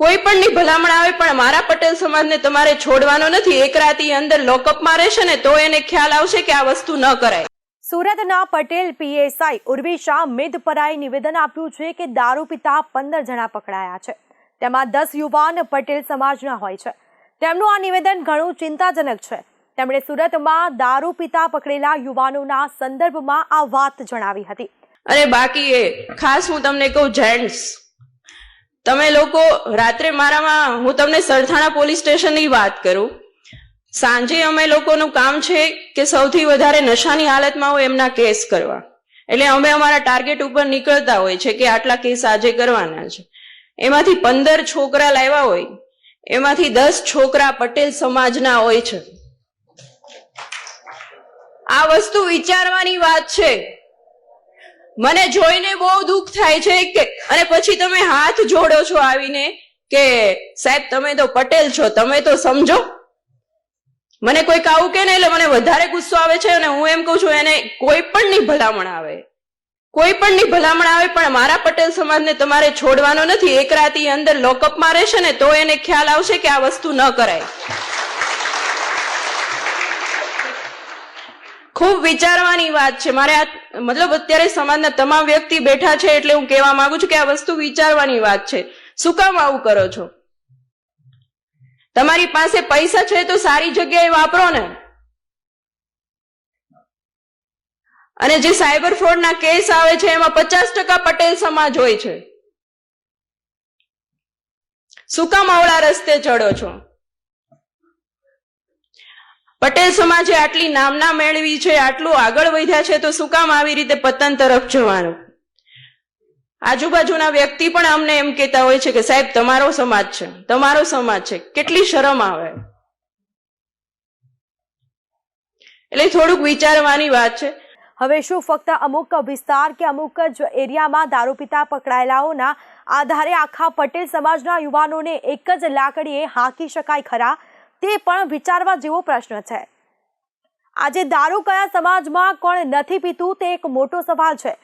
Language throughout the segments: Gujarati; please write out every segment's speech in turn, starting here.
કોઈ પણની ભલામણ આવે પણ મારા પટેલ સમાજને તમારે છોડવાનો નથી. એક રાતી અંદર લોકઅપમાં રહેશે ને તો એને ખ્યાલ આવશે કે આ વસ્તુ ન કરાય. સુરતના પટેલ પીએસઆઈ શાહ મેદપરાએ નિવેદન આપ્યું છે કે દારૂ પીતા પંદર જણા પકડાયા છે. તેમાં દસ યુવાન પટેલ સમાજના હોય છે. તેમનું આ નિવેદન ઘણું ચિંતાજનક છે. તેમણે સુરતમાં દારૂ પીતા પકડેલા યુવાનોના સંદર્ભમાં આ વાત જણાવી હતી. અને બાકી એ ખાસ હું તમને કહું જેન્ટ્સ તમે લોકો રાત્રે મારામાં, હું તમને સરથાણા પોલીસ સ્ટેશનની વાત કરું. સાંજે અમે લોકોનું કામ છે કે સૌથી વધારે નશાની હાલતમાં હોય એમના કેસ કરવા. એટલે અમે અમારા ટાર્ગેટ ઉપર નીકળતા હોય છે કે આટલા કેસ આજે કરવાના છે. એમાંથી પંદર છોકરા લાવ્યા હોય, એમાંથી દસ છોકરા પટેલ સમાજના હોય છે. આ વસ્તુ વિચારવાની વાત છે. મને જોઈને બહુ દુઃખ થાય છે કે, અને પછી તમે હાથ જોડો છો આવીને કે, સાહેબ, તમે તો પટેલ છો, તમે તો સમજો. મને કોઈક આવું કે ને એટલે મને વધારે ગુસ્સો આવે છે અને હું એમ કહું છું, એને કોઈ પણ ની ભલામણ આવે. કોઈ પણ ની ભલામણ આવે, પણ મારા પટેલ સમાજને તમારે છોડવાનો નથી. એક રાતી અંદર લોકઅપમાં રહેશે ને તો એને ખ્યાલ આવશે કે આ વસ્તુ ન કરાય. ખૂબ વિચારવાની વાત છે. મારે આ, મતલબ અત્યારે સમાજના તમામ વ્યક્તિ બેઠા છે એટલે હું કહેવા માંગુ છું કે આ વસ્તુ વિચારવાની વાત છે. શું કામ આવું કરો છો? તમારી પાસે પૈસા છે તો સારી જગ્યાએ વાપરો ને. અને જે સાયબર ફ્રોડના કેસ આવે છે એમાં પચાસ ટકા પટેલ સમાજ હોય છે. શું કામ આવડા રસ્તે ચડો છો? પટેલ સમાજે આટલી નામના મેળવી છે, આટલું આગળ વધ્યા છે, તો શું કામ આવી રીતે પતન તરફ જવાનું? આજુબાજુના વ્યક્તિ પણ અમને એમ કહેતા હોય છે કે, સાહેબ, તમારો સમાજ છે, તમારો સમાજ છે, કેટલી શરમ આવે. એટલે થોડુંક વિચારવાની વાત છે. હવે શું ફક્ત અમુક વિસ્તાર કે અમુક જ એરિયામાં દારૂ પીતા પકડાયેલાઓના આધારે આખા પટેલ સમાજના યુવાનોને એક જ લાકડીએ હાંકી શકાય ખરા? તે પણ વિચારવા જેવો પ્રશ્ન છે. આજે દારૂ કયા સમાજમાં કોણ નથી પીતું તે એક મોટો સવાલ છે.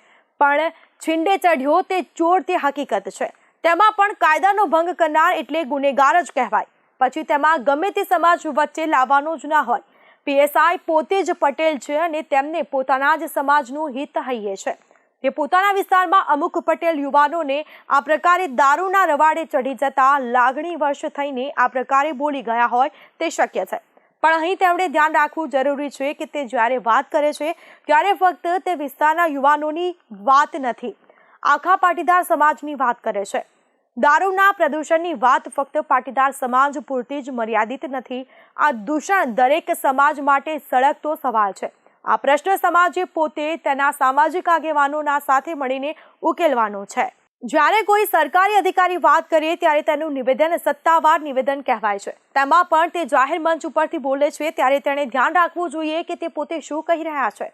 પણ છીંડે ચઢ્યો તે ચોર તે હકીકત છે. તેમાં પણ કાયદાનો ભંગ કરનાર એટલે ગુનેગાર જ કહેવાય. પછી તેમાં ગમે તે સમાજ વચ્ચે લાવવાનો જ ના હોય. પીએસઆઈ પોતે જ પટેલ છે અને તેમને પોતાના જ સમાજનું હિત હૈયે છે. તે પોતાના વિસ્તારમાં અમુક પટેલ યુવાનોને આ પ્રકારે દારૂના રવાડે ચઢી જતા લાગણી વર્ષ થઈને આ પ્રકારે બોલી ગયા હોય તે શક્ય છે. પણ અહીં તેમણે ધ્યાન રાખવું જરૂરી છે કે તે જ્યારે વાત કરે છે, ત્યારે ફક્ત તે વિસ્તારના યુવાનોની વાત નથી. આખા પાટીદાર સમાજની વાત કરે છે. દારૂના પ્રદૂષણની વાત ફક્ત પાટીદાર સમાજ પૂરતી જ મર્યાદિત નથી. આ દૂષણ દરેક સમાજ માટે સળગતો સવાલ છે. આ પ્રશ્ન સમાજે પોતે તેના સામાજિક આગેવાનોના સાથે મળીને ઉકેલવાનો છે. જ્યારે કોઈ સરકારી અધિકારી વાત કરીએ ત્યારે તેનું નિવેદન સત્તાવાર નિવેદન કહેવાય છે. તેમાં પણ તે જાહેર મંચ ઉપરથી બોલે છે, ત્યારે તેણે ધ્યાન રાખવું જોઈએ કે તે પોતે શું કહી રહ્યા છે.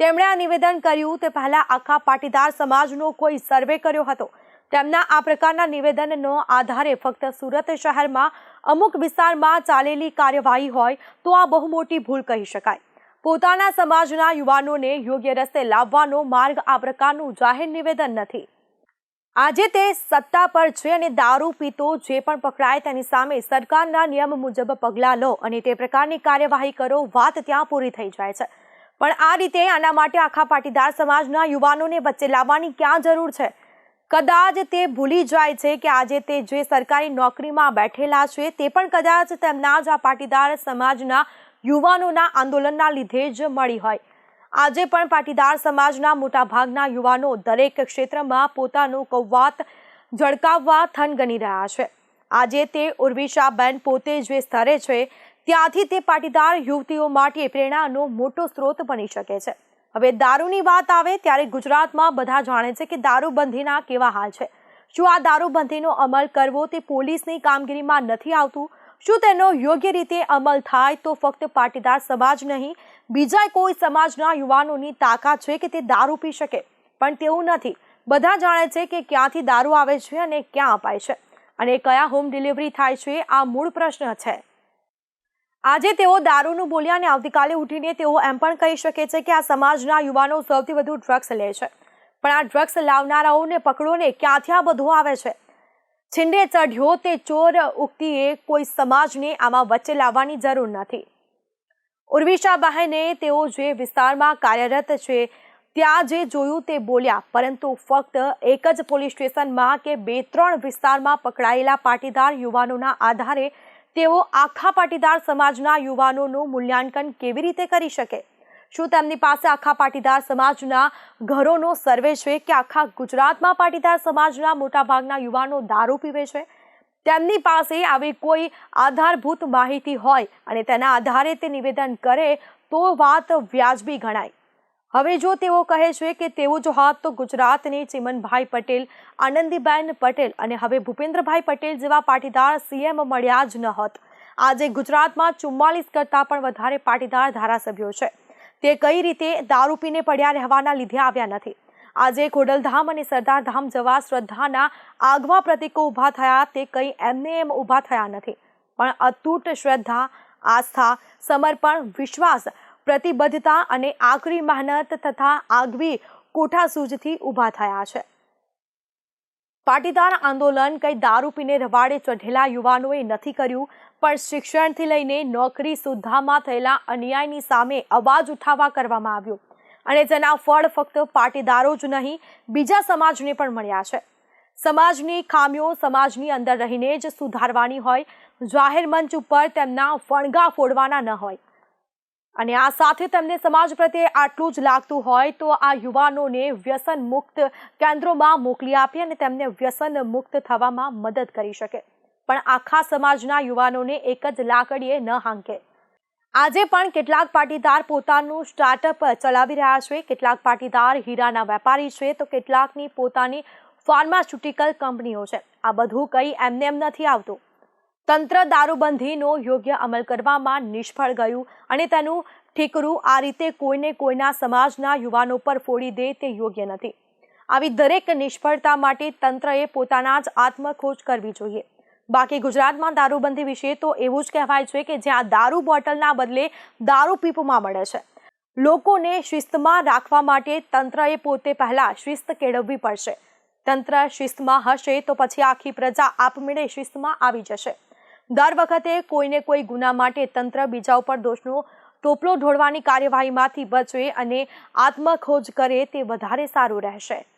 તેમણે આ નિવેદન કર્યું તે પહેલાં આખા પાટીદાર સમાજનો કોઈ સર્વે કર્યો હતો. તેમના આ પ્રકારના નિવેદનનો આધારે ફક્ત સુરત શહેરમાં અમુક વિસ્તારમાં ચાલેલી કાર્યવાહી હોય તો આ બહુ મોટી ભૂલ કહી શકાય. પોતાના સમાજના યુવાનોને યોગ્ય રસ્તે લાવવાનો માર્ગ આ પ્રકારનું જાહેર નિવેદન નથી. આજે તે સત્તા પર છે અને દારૂ પીતો જે પણ પકડાય તેની સામે સરકારના નિયમ મુજબ પગલાં લો અને તે પ્રકારની કાર્યવાહી કરો, વાત ત્યાં પૂરી થઈ જાય છે. પણ આ રીતે આના માટે આખા પાટીદાર સમાજના યુવાનોને વચ્ચે લાવવાની ક્યાં જરૂર છે? કદાચ તે ભૂલી જાય છે કે આજે તે જે સરકારી નોકરીમાં બેઠેલા છે તે પણ કદાચ તેમના જ આ પાટીદાર સમાજના યુવાનોના આંદોલનના લીધે જ મળી હોય. આજે પણ પાટીદાર સમાજના મોટાભાગના યુવાનો દરેક ક્ષેત્રમાં પોતાનું કૌવાત ઝળકાવવા થનગની રહ્યા છે. આજે તે ઉર્વિશાબેન પોતે જે સ્તરે છે, ત્યાંથી તે પાટીદાર યુવતીઓ માટે પ્રેરણાનો મોટો સ્ત્રોત બની શકે છે. હવે દારૂની વાત આવે ત્યારે ગુજરાતમાં બધા જાણે છે કે દારૂબંધીના કેવા હાલ છે. શું આ દારૂબંધીનો અમલ કરવો તે પોલીસની કામગીરીમાં નથી આવતું? શું તેનો યોગ્ય રીતે અમલ થાય તો ફક્ત પાટીદાર સમાજ નહીં બીજા કોઈ સમાજના યુવાનોની તાકાત છે કે તે દારૂ પી શકે? પણ તેવું નથી. બધા જાણે છે કે ક્યાંથી દારૂ આવે છે અને ક્યાં અપાય છે. અને કયા હોમ ડિલિવરી થાય છે, આ મૂળ પ્રશ્ન છે. આજે તેઓ દારૂનું બોલ્યા અને આવતીકાલે ઉઠીને તેઓ એમ પણ કહી શકે છે કે આ સમાજના યુવાનો સૌથી વધુ ડ્રગ્સ લે છે. પણ આ ડ્રગ્સ લાવનારાઓને પકડોને ક્યાંથી આ બધું આવે છે? છીંડે ચઢ્યો તે ચોર ઉક્તિએ કોઈ સમાજને આમાં વચ્ચે લાવવાની જરૂર નથી. ઉર્વિશા બહેને તેઓ જે વિસ્તારમાં કાર્યરત છે, ત્યાં જે જોયું તે બોલ્યા, પરંતુ ફક્ત એક જ પોલીસ સ્ટેશનમાં કે બે ત્રણ વિસ્તારમાં પકડાયેલા પાટીદાર યુવાનોના આધારે તેઓ આખા પાટીદાર સમાજના યુવાનોનું મૂલ્યાંકન કેવી રીતે કરી શકે? શું તેમની પાસે આખા પાટીદાર સમાજના ઘરોનો સર્વે છે કે આખા ગુજરાતમાં પાટીદાર સમાજના મોટાભાગના યુવાનો દારૂ પીવે છે? તેમની પાસે આવી કોઈ આધારભૂત માહિતી હોય અને તેના આધારે તે નિવેદન કરે તો વાત વ્યાજબી ગણાય. હવે જો તેઓ કહે છે કે તેઓ જો હોત તો ગુજરાતની ચિમનભાઈ પટેલ, આનંદીબેન પટેલ અને હવે ભૂપેન્દ્રભાઈ પટેલ જેવા પાટીદાર સીએમ મળ્યા જ ન હોત. આજે ગુજરાતમાં ચુમ્માલીસ કરતાં પણ વધારે પાટીદાર ધારાસભ્યો છે. તે કઈ રીતે દારૂ પીને પડ્યા રહેવાના લીધે આવ્યા નથી. આજે ખોડલધામ અને સરદારધામ જવા શ્રદ્ધાના આગવા પ્રતિકો ઊભા થયા, તે કંઈ એમને એમ ઊભા થયા નથી. પણ અતૂટ શ્રદ્ધા, આસ્થા, સમર્પણ, વિશ્વાસ, પ્રતિબદ્ધતા અને આકરી મહેનત તથા આગવી કોઠાસૂઝથી ઊભા થયા છે. પાટીદાર આંદોલન કંઈ દારૂ પીને રવાડે ચઢેલા યુવાનોએ નથી કર્યું, પણ શિક્ષણથી લઈને નોકરી સુદ્ધામાં થયેલા અન્યાયની સામે અવાજ ઉઠાવવા કરવામાં આવ્યો. અને તેના ફળ ફક્ત પાટીદારો જ નહીં, બીજા સમાજને પણ મળ્યા છે. સમાજની ખામીઓ સમાજની અંદર રહીને જ સુધારવાની હોય, જાહેર મંચ ઉપર તેમના ફણગા ફોડવાના ન હોય. અને આ સાથે તેમને સમાજ પ્રત્યે આટલું જ લાગતું હોય તો આ યુવાનોને વ્યસન મુક્ત કેન્દ્રોમાં મોકલી આપી અને તેમને વ્યસન મુક્ત થવામાં મદદ કરી શકે. પણ આખા સમાજના યુવાનોને એક જ લાકડીએ ન હાંકે. આજે પણ કેટલાક પાટીદાર પોતાનું સ્ટાર્ટઅપ ચલાવી રહ્યા છે, કેટલાક પાટીદાર હીરાના વેપારી છે, તો કેટલાકની પોતાની ફાર્માસ્યુટિકલ કંપનીઓ છે. આ બધું કંઈ એમને એમ નથી આવતું. તંત્ર દારૂબંધીનો યોગ્ય અમલ કરવામાં નિષ્ફળ ગયું અને તેનું ઠીકરું આ રીતે કોઈને કોઈના સમાજના યુવાનો પર ફોડી દે તે યોગ્ય નથી. આવી દરેક નિષ્ફળતા માટે તંત્રએ પોતાના જ આત્મખોજ કરવી જોઈએ. બાકી ગુજરાતમાં દારૂબંધી વિશે તો એવું જ કહેવાય છે કે જ્યાં દારૂ બોટલના બદલે દારૂ પીપમાં મળે છે. લોકોને શિસ્તમાં રાખવા માટે તંત્રએ પોતે પહેલાં શિસ્ત કેળવવી પડશે. તંત્ર શિસ્તમાં હશે તો પછી આખી પ્રજા આપમેળે શિસ્તમાં આવી જશે. દર વખતે કોઈને કોઈ ગુના માટે તંત્ર બીજા ઉપર દોષનો ટોપલો ઢોળવાની કાર્યવાહીમાંથી બચે અને આત્મખોજ કરે તે વધારે સારું રહેશે.